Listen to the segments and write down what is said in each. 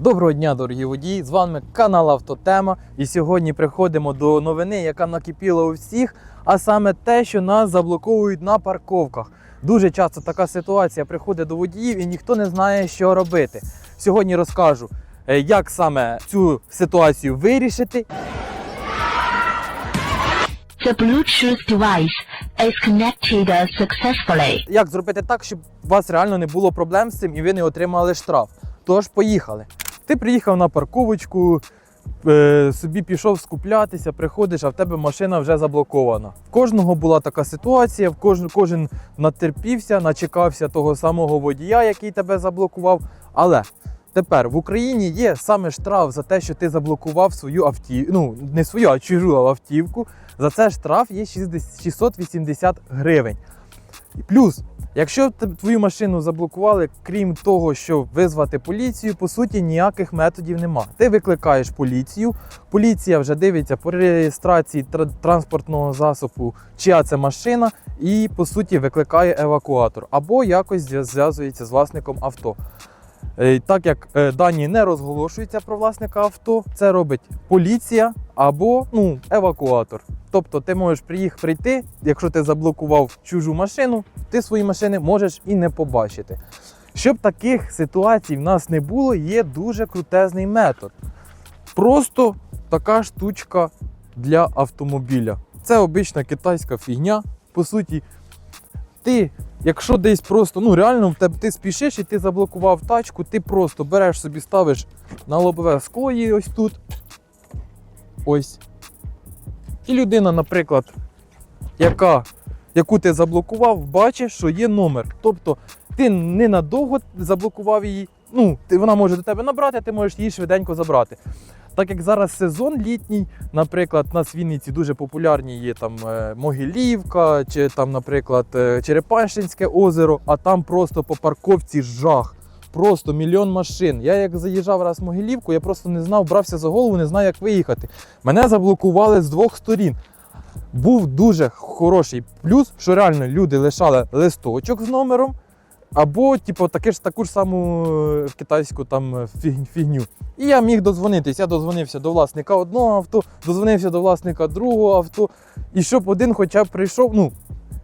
Доброго дня, дорогі водії! З вами канал Автотема. І сьогодні приходимо до новини, яка накипіла у всіх, а саме те, що нас заблоковують на парковках. Дуже часто така ситуація приходить до водіїв і ніхто не знає, що робити. Сьогодні розкажу, е, як саме цю ситуацію вирішити. The Bluetooth device is connected successfully. Як зробити так, щоб у вас реально не було проблем з цим і ви не отримали штраф. Тож поїхали. Ти приїхав на парковочку, е, собі пішов скуплятися, приходиш, а в тебе машина вже заблокована. В кожного була така ситуація, в кожен, кожен натерпівся, начекався того самого водія, який тебе заблокував. Але тепер в Україні є саме штраф за те, що ти заблокував свою автівку, ну не свою, а чужу автівку. За це штраф є 680 гривень. Плюс, якщо твою машину заблокували, крім того, що визвати поліцію, по суті ніяких методів нема. Ти викликаєш поліцію, поліція вже дивиться по реєстрації транспортного засобу, чия це машина, і по суті викликає евакуатор або якось зв'язується з власником авто. Е, Так як е, дані не розголошуються про власника авто, це робить поліція або ну, евакуатор. Тобто ти можеш приїх прийти, якщо ти заблокував чужу машину, ти свої машини можеш і не побачити. Щоб таких ситуацій в нас не було, є дуже крутезний метод. Просто така штучка для автомобіля. Це обична китайська фігня. По суті, ти, якщо десь просто, ну реально в ти спішиш і ти заблокував тачку, ти просто береш собі, ставиш на лобове скло її ось тут. Ось. І людина, наприклад, яка, яку ти заблокував, бачиш, що є номер. Тобто ти ненадовго заблокував її. Ну, вона може до тебе набрати, а ти можеш її швиденько забрати. Так як зараз сезон літній, наприклад, у нас Вінниці дуже популярні є там е, Могилівка, чи там, наприклад, е, Черепанщинське озеро, а там просто по парковці жах. Просто мільйон машин. Я як заїжджав раз в Могилівку, я просто не знав, брався за голову, не знаю, як виїхати. Мене заблокували з двох сторін. Був дуже хороший плюс, що реально люди лишали листочок з номером, або, типу, таке ж таку ж саму е, китайську там е, фігню. І я міг дозвонитись. Я дозвонився до власника одного авто, дозвонився до власника другого авто. І щоб один хоча б прийшов, ну,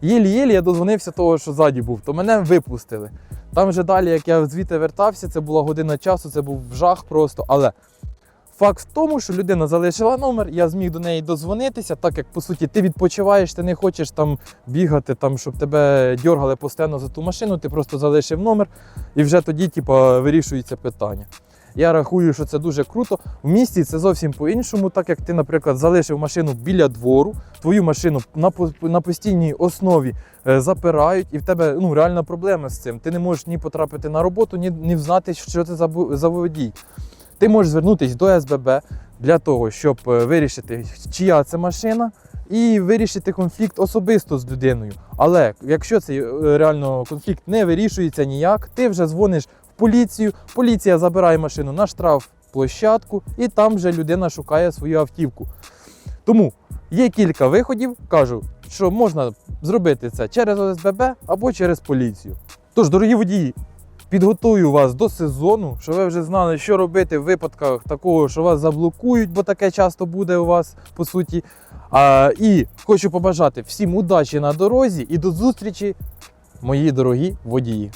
єлі-єлі я дозвонився того, що ззаді був, то мене випустили. Там вже далі, як я звідти вертався, це була година часу, це був жах просто. Але факт в тому, що людина залишила номер, я зміг до неї дозвонитися, так як по суті ти відпочиваєш, ти не хочеш там бігати, там, щоб тебе дьоргали постійно за ту машину, ти просто залишив номер і вже тоді, типа, вирішується питання. Я рахую, що це дуже круто. В місті це зовсім по-іншому, так як ти, наприклад, залишив машину біля двору, твою машину на, на постійній основі е, запирають, і в тебе ну, реальна проблема з цим. Ти не можеш ні потрапити на роботу, ні, ні знати, що це за водій. Ти можеш звернутися до СББ для того, щоб е, вирішити, чия це машина, і вирішити конфлікт особисто з людиною. Але якщо цей е, реально конфлікт не вирішується ніяк, ти вже дзвониш в поліцію, поліція забирає машину на штраф площадку, і там вже людина шукає свою автівку. Тому є кілька виходів, кажу, що можна зробити це через ОСББ або через поліцію. Тож, дорогі водії, підготую вас до сезону, щоб ви вже знали, що робити в випадках такого, що вас заблокують, бо таке часто буде у вас по суті. А, і хочу побажати всім удачі на дорозі і до зустрічі, мої дорогі водії.